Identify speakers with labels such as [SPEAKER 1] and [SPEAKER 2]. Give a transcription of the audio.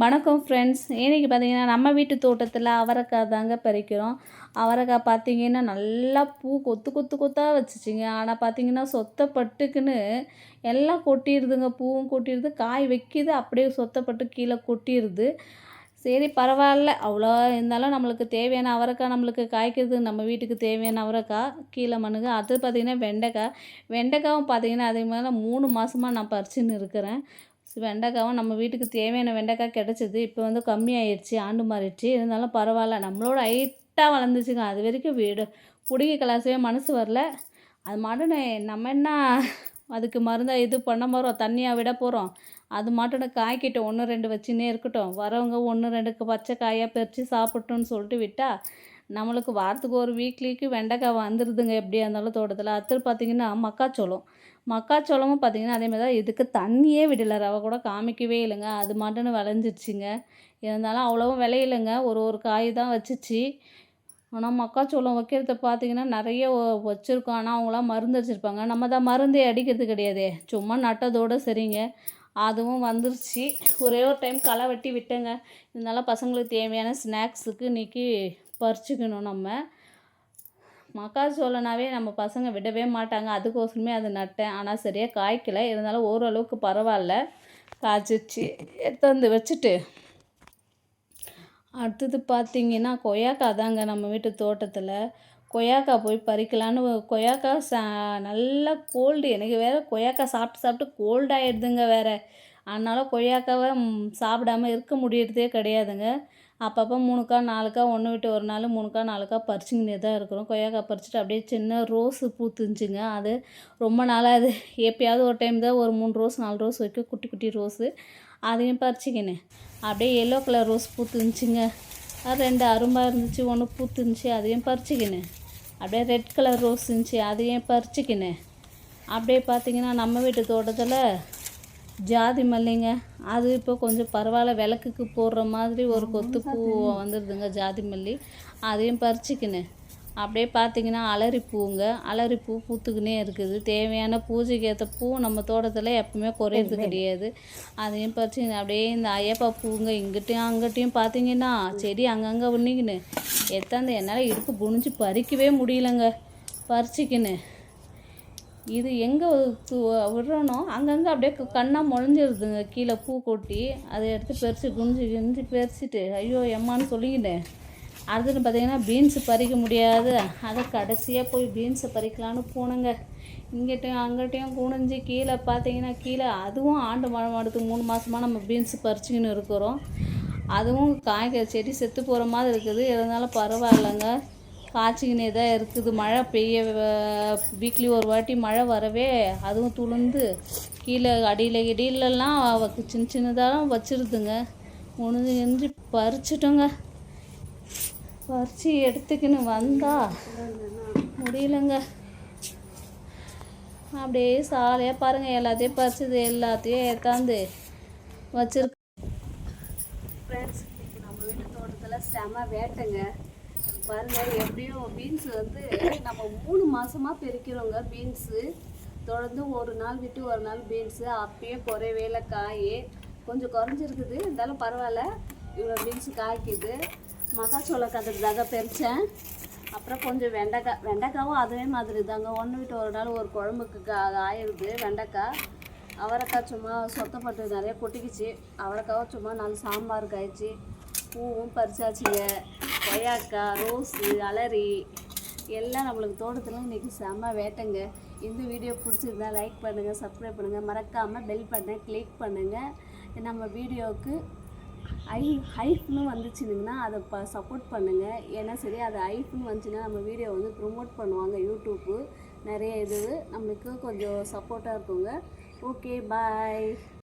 [SPEAKER 1] வணக்கம் ஃப்ரெண்ட்ஸ் இன்றைக்கி பார்த்தீங்கன்னா நம்ம வீட்டு தோட்டத்தில் அவரைக்காய் தாங்க பறிக்கிறோம். அவரைக்காய் பார்த்தீங்கன்னா நல்லா பூ கொத்து கொத்து கொத்தாக வச்சுச்சிங்க. ஆனால் பார்த்தீங்கன்னா சொத்தப்பட்டுக்குன்னு எல்லாம் கொட்டிடுதுங்க. பூவும் கொட்டிடுது. காய் வைக்கிது அப்படியே சொத்தப்பட்டு கீழே கொட்டிடுது. சரி பரவாயில்ல. அவ்வளோ இருந்தாலும் நம்மளுக்கு தேவையான அவரைக்காய் நம்மளுக்கு காய்க்கிறது நம்ம வீட்டுக்கு தேவையான அவரைக்காய். கீழே மண்ணுங்க. அது பார்த்திங்கன்னா வெண்டைக்காய். வெண்டைக்காவும் பார்த்தீங்கன்னா அதே மாதிரி மூணு மாதமாக நான் பறிச்சுன்னு இருக்கிறேன். வெண்டைக்காவும் நம்ம வீட்டுக்கு தேவையான வெண்டைக்காய் கிடச்சிது இப்போ வந்து கம்மியாயிடுச்சு ஆண்டு மாறிடுச்சு. இருந்தாலும் பரவாயில்ல நம்மளோட ஹைட்டாக வளர்ந்துச்சுங்க. அது வரைக்கும் வீடு பிடிங்கி கலாசவே மனசு வரல. அது மாட்டுன்னு நம்ம என்ன அதுக்கு மருந்தை இது பண்ண போகிறோம் தண்ணியாக விட போகிறோம் அது மாட்டோட காய்க்கிட்டோம் ஒன்று ரெண்டு வச்சுன்னே இருக்கட்டும். வரவங்க ஒன்று ரெண்டுக்கு பச்சை காயாக பறித்து சாப்பிட்டோன்னு சொல்லிட்டு விட்டால் நம்மளுக்கு வாரத்துக்கு ஒரு வீக்லிக்கு வெண்டைக்காய் வந்துடுதுங்க எப்படியா இருந்தாலும் தோட்டத்தில். அடுத்து பார்த்திங்கன்னா மக்காச்சோளம். மக்காச்சோளமும் பார்த்திங்கன்னா அதேமாதிரி தான் இதுக்கு தண்ணியே விடலை. ரவை கூட காமிக்கவே இல்லைங்க. அது மட்டும்னு விளைஞ்சிருச்சுங்க. இருந்தாலும் அவ்வளோவும் விளையிலைங்க ஒரு ஒரு காய் தான் வச்சிச்சு. ஆனால் மக்காச்சோளம் வைக்கிறத பார்த்திங்கன்னா நிறைய வச்சுருக்கோம். ஆனால் அவங்களாம் மருந்து அடிச்சிருப்பாங்க. நம்ம தான் மருந்தே அடிக்கிறது கிடையாதே. சும்மா நட்டதோடு சரிங்க. அதுவும் வந்துருச்சு. ஒரே ஒரு டைம் களை வெட்டி விட்டேங்க. இருந்தாலும் பசங்களுக்கு தேவையான ஸ்நாக்ஸுக்கு இன்றைக்கி பறிச்சுக்கணும் நம்ம. மக்காச்சோளனாவே நம்ம பசங்க விடவே மாட்டாங்க. அதுக்கோசரமே அது நட்டேன். ஆனால் சரியாக காய்க்கலை. இருந்தாலும் ஓரளவுக்கு பரவாயில்ல. காய்ச்சிச்சு எடுத்து வச்சுட்டு அடுத்தது பார்த்திங்கன்னா கொய்யாக்காய் தாங்க நம்ம வீட்டு தோட்டத்தில். கொய்யாக்காய் போய் பறிக்கலான்னு கொய்யாக்காய் சா நல்லா கோல்டு எனக்கு வேறு கொய்யாக்காய் சாப்பிட்டு சாப்பிட்டு கோல்டாகிடுதுங்க வேறு. அதனால் கொய்யாக்காவை சாப்பிடாம இருக்க முடியறதே கிடையாதுங்க. அப்பப்போ மூணுக்கா நாலுக்கா ஒன்று விட்டு ஒரு நாள் மூணுக்கா நாலுக்கா பறிச்சுங்கன்னே தான் இருக்கிறோம். கொய்யாக்காய் பறிச்சுட்டு அப்படியே சின்ன ரோஸு பூத்துருந்துச்சுங்க அது ரொம்ப நாளாக அது எப்பயாவது ஒரு டைம் தான் ஒரு மூணு ரோஸ் நாலு ரோஸ் வைக்கும். குட்டி குட்டி ரோஸு. அதையும் பறிச்சிக்கினேன். அப்படியே எல்லோ கலர் ரோஸ் பூத்துருந்துச்சுங்க அது ரெண்டு அரும்பாக இருந்துச்சு ஒன்று பூத்துருந்துச்சு அதையும் பறிச்சிக்கினேன். அப்படியே ரெட் கலர் ரோஸ் இருந்துச்சு அதையும் பறிச்சிக்கினேன். அப்படியே பார்த்தீங்கன்னா நம்ம வீட்டு தோட்டத்தில் ஜாதி மல்லிங்க. அது இப்போ கொஞ்சம் பரவாயில்ல விளக்குக்கு போடுற மாதிரி ஒரு கொத்து பூ வந்துடுதுங்க ஜாதி மல்லி. அதையும் பறிச்சிக்கினேன். அப்படியே பார்த்தீங்கன்னா அலரி பூங்க. அலரி பூ பூத்துக்கினே இருக்குது. தேவையான பூஜைக்கு ஏற்ற பூ நம்ம தோட்டத்தில் எப்பவுமே குறையிறது கிடையாது. அதையும் பறிச்சு அப்படியே இந்த ஐயப்பா பூங்க இங்கிட்டையும் அங்கிட்டையும் பார்த்தீங்கன்னா செடி அங்கங்கே ஒன்றிக்கின்னு எத்தாந்து என்னால் இடுப்பு குனிஞ்சு பறிக்கவே முடியலங்க. பறிச்சிக்கின்னு. இது எங்கே விடுறோனோ அங்கங்கே அப்படியே கண்ணாக முளைஞ்சிருதுங்க. கீழே பூ கொட்டி அதை எடுத்து பறித்து குஞ்சு குஞ்சு பறிச்சுட்டு ஐயோ எம்மான்னு சொல்லிக்கிட்டேன். அடுத்தது பார்த்திங்கன்னா பீன்ஸு பறிக்க முடியாது. அதை கடைசியாக போய் பீன்ஸை பறிக்கலான்னு போனேங்க. இங்கிட்டையும் அங்கிட்டையும் குனிஞ்சு கீழே பார்த்தீங்கன்னா கீழே அதுவும் ஆண்டு மழை மாடுறதுக்கு மூணு மாதமாக நம்ம பீன்ஸு பறிச்சுக்கின்னு இருக்கிறோம். அதுவும் காய்கறி செடி செத்து போகிற மாதிரி இருக்குது. இருந்தாலும் பரவாயில்லைங்க. காய்ச்சிக்கினே தான் இருக்குது. மழை பெய்ய வீக்லி ஒரு வாட்டி மழை வரவே அதுவும் துளுந்து கீழே அடியில் இடியிலலாம் சின்ன சின்னதாக வச்சிருதுங்க. உணர்ந்து எஞ்சி பறிச்சிட்டோங்க. பறித்து எடுத்துக்கின்னு வந்தா முடியலங்க. அப்படியே சாலையாக பாருங்கள் எல்லாத்தையும் பறிச்சது எல்லாத்தையும் ஏற்றாந்து வச்சிருக்கு
[SPEAKER 2] ஃப்ரெண்ட்ஸ் நம்ம வீட்டு தோட்டத்தில் செம வேட்டைங்க. பாருங்கள் எப்படியும் பீன்ஸ் வந்து நம்ம மூணு மாதமாக பெருக்கிறோங்க பீன்ஸு தொடர்ந்து ஒரு நாள் விட்டு ஒரு நாள் பீன்ஸு அப்பயே குறைவேல இல்லை காய் கொஞ்சம் குறைஞ்சிருக்குது. இருந்தாலும் பரவாயில்ல. இவ்வளோ பீன்ஸ் காய்க்குது. மக்காச்சோள கதிர்தாக பறித்தேன் அப்புறம் கொஞ்சம் வெண்டைக்காய் வெண்டைக்காவும் அதே மாதிரி தாங்க ஒன்று விட்டு ஒரு நாள் ஒரு குழம்புக்கு கா ஆயிடுது வெண்டைக்காய். அவரைக்காய் சும்மா சொத்தப்பட்டு நிறைய கொட்டிக்கிச்சு. அவரைக்காவும் சும்மா நாலு சாம்பார் காய்ச்சி. பூவும் பறிச்சாச்சுங்க. கொய்யாக்கா ரோஸு அலரி எல்லாம் நம்மளுக்கு தோட்டத்தில் இன்றைக்கி செம்ம வேட்டைங்க. இந்த வீடியோ பிடிச்சிருந்தா லைக் பண்ணுங்கள் சப்ஸ்கிரைப் பண்ணுங்கள் மறக்காமல் பெல் பண்ண கிளிக் பண்ணுங்கள் நம்ம வீடியோவுக்கு ஐ ஹைஃப்னு வந்துச்சுனுங்கன்னா அதை ப சப்போர்ட் பண்ணுங்கள் ஏன்னா சரி அது ஹைஃப்னு வந்துச்சுன்னா நம்ம வீடியோ வந்து ப்ரொமோட் பண்ணுவாங்க யூடியூப்பு நிறைய இது நம்மளுக்கு கொஞ்சம் சப்போர்ட்டாக இருக்குங்க. Okay bye